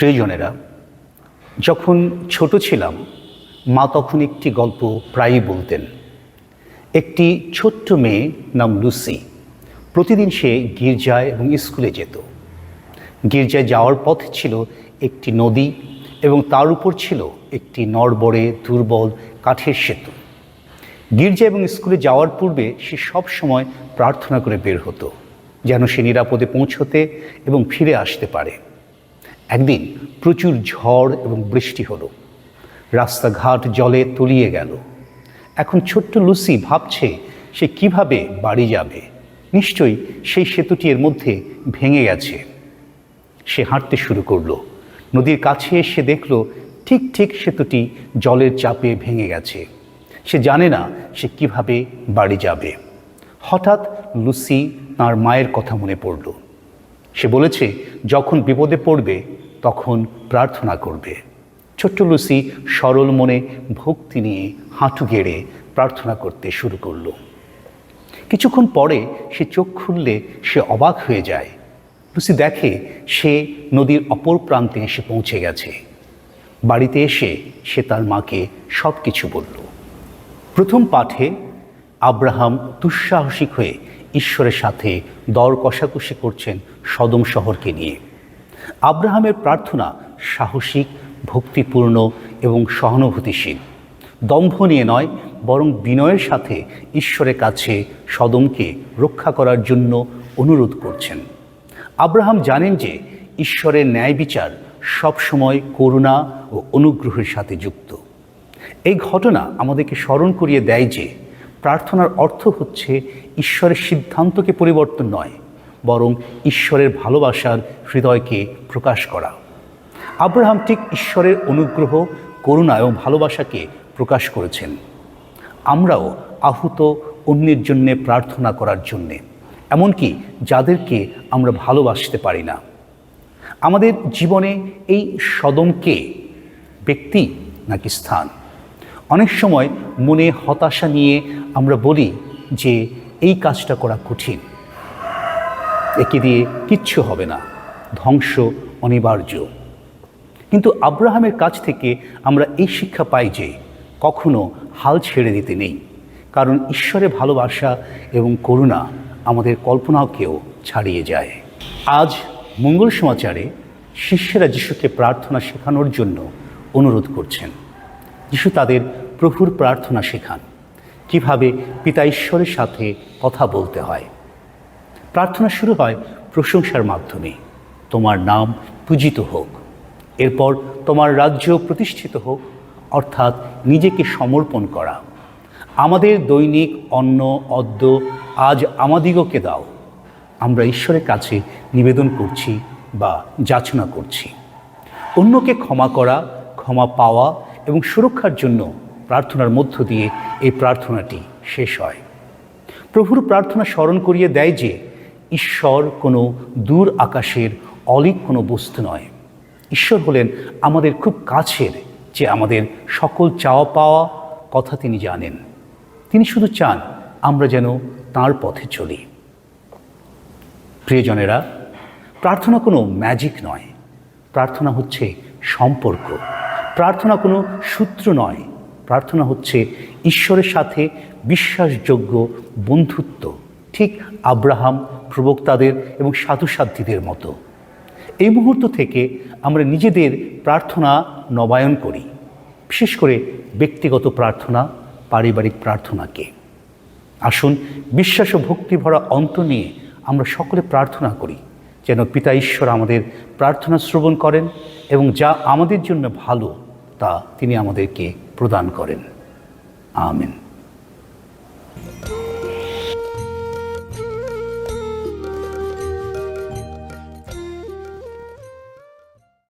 প্রিয়জনেরা, যখন ছোট ছিলাম, মা তখন একটি গল্প প্রায়ই বলতেন। একটি ছোট্ট মেয়ে নাম লুসি, প্রতিদিন সে গির্জায় এবং স্কুলে যেত। গির্জায় যাওয়ার পথ ছিল একটি নদী এবং তার উপর ছিল একটি নড়বড়ে, দুর্বল কাঠের সেতু। গির্জা এবং স্কুলে যাওয়ার পূর্বে সে সব সময় প্রার্থনা করে বের হতো, যেন সে নিরাপদে পৌঁছতে এবং ফিরে আসতে পারে। একদিন প্রচুর ঝড় এবং বৃষ্টি হলো। রাস্তাঘাট জলে তলিয়ে গেল। এখন ছোট্ট লুসি ভাবছে সে কীভাবে বাড়ি যাবে। নিশ্চয়ই সেই সেতুটি এর মধ্যে ভেঙে গেছে। সে হাঁটতে শুরু করল। নদীর কাছে এসে দেখল ঠিক ঠিক সেতুটি জলের চাপে ভেঙে গেছে। সে জানে না সে কীভাবে বাড়ি যাবে। হঠাৎ লুসি তার মায়ের কথা মনে পড়ল। সে বলেছে, যখন বিপদে পড়বে তখন প্রার্থনা করবে। ছোট্ট লুসি সরল মনে ভক্তি নিয়ে হাঁটু গেড়ে প্রার্থনা করতে শুরু করল। কিছুক্ষণ পরে সে চোখ খুললে সে অবাক হয়ে যায়। লুসি দেখে সে নদীর অপর প্রান্তে এসে পৌঁছে গেছে। বাড়িতে এসে সে তার মাকে সব কিছু বলল। প্রথম পাঠে আব্রাহাম দুঃসাহসিক হয়ে ঈশ্বরের সাথে দর কষাকষি করছেন সদম শহরকে নিয়ে। আব্রাহামের প্রার্থনা সাহসিক, ভক্তিপূর্ণ এবং সহানুভূতিশীল। দম্ভ নিয়ে নয়, বরং বিনয়ের সাথে ঈশ্বরের কাছে সদমকে রক্ষা করার জন্য অনুরোধ করছেন। আব্রাহাম জানেন যে ঈশ্বরের ন্যায় বিচার সবসময় করুণা ও অনুগ্রহের সাথে যুক্ত। এই ঘটনা আমাদেরকে স্মরণ করিয়ে দেয় যে প্রার্থনার অর্থ হচ্ছে ঈশ্বরের সিদ্ধান্তকে পরিবর্তন নয় বরং ঈশ্বরের ভালোবাসার হৃদয়কে প্রকাশ করা। আব্রাহাম ঠিক ঈশ্বরের অনুগ্রহ, করুণা এবং ভালোবাসাকে প্রকাশ করেছেন। আমরাও আহুত অন্যের জন্যে প্রার্থনা করার জন্যে, এমনকি যাদেরকে আমরা ভালোবাসতে পারি না। আমাদের জীবনে এই সদমকে ব্যক্তি নাকি স্থান? অনেক সময় মনে হতাশা নিয়ে আমরা বলি যে, এই কাজটা করা কঠিন। একে দিয়ে কিচ্ছু হবে না। ধ্বংস অনিবার্য। কিন্তু আব্রাহামের কাছ থেকে আমরা এই শিক্ষা পাই যে কখনো হাল ছেড়ে দিতে নেই। কারণ ঈশ্বরের ভালোবাসা এবং করুণা আমাদের কল্পনাকেও ছাড়িয়ে যায়। আজ মঙ্গল সমাচারে শিষ্যেরা যিশুকে প্রার্থনা শেখানোর জন্য অনুরোধ করছেন। যিশু তাদের প্রভুর প্রার্থনা শেখান। কীভাবে পিতা ঈশ্বরের সাথে কথা বলতে হয়। প্রার্থনা শুরু হয় প্রশংসার মাধ্যমে। তোমার নাম পূজিত হোক। এরপর তোমার রাজ্য প্রতিষ্ঠিত হোক, অর্থাৎ নিজেকে সমর্পণ করা। আমাদের দৈনিক অন্ন, অদ্য আজ আমাদিগকে দাও। আমরা ঈশ্বরের কাছে নিবেদন করছি বা যাচনা করছি। অন্যকে ক্ষমা করা, ক্ষমা পাওয়া এবং সুরক্ষার জন্য প্রার্থনার মধ্য দিয়ে এই প্রার্থনাটি শেষ হয়। প্রভুর প্রার্থনা স্মরণ করিয়ে দেয় যে ঈশ্বর কোনো দূর আকাশের অলিক কোনো বস্তু নয়। ঈশ্বর হলেন আমাদের খুব কাছের যে আমাদের সকল চাওয়া পাওয়া কথা তিনি জানেন। তিনি শুধু চান আমরা যেন তার পথে চলি। প্রিয়জনেরা, প্রার্থনা কোনো ম্যাজিক নয়। প্রার্থনা হচ্ছে সম্পর্ক। প্রার্থনা কোনো সূত্র নয়। প্রার্থনা হচ্ছে ঈশ্বরের সাথে বিশ্বাসযোগ্য বন্ধুত্ব। ঠিক আব্রাহাম প্রবক্তাদের এবং সাধুসাধ্যীদের মতো। এই মুহূর্ত থেকে আমরা নিজেদের প্রার্থনা নবায়ন করি, বিশেষ করে ব্যক্তিগত প্রার্থনা, পারিবারিক প্রার্থনাকে। আসুন, বিশ্বাস ও ভক্তি ভরা অন্ত নিয়ে আমরা সকলে প্রার্থনা করি, যেন পিতা ঈশ্বর আমাদের প্রার্থনা শ্রবণ করেন এবং যা আমাদের জন্য ভালো, তা তিনি আমাদেরকে প্রদান করেন। আমেন।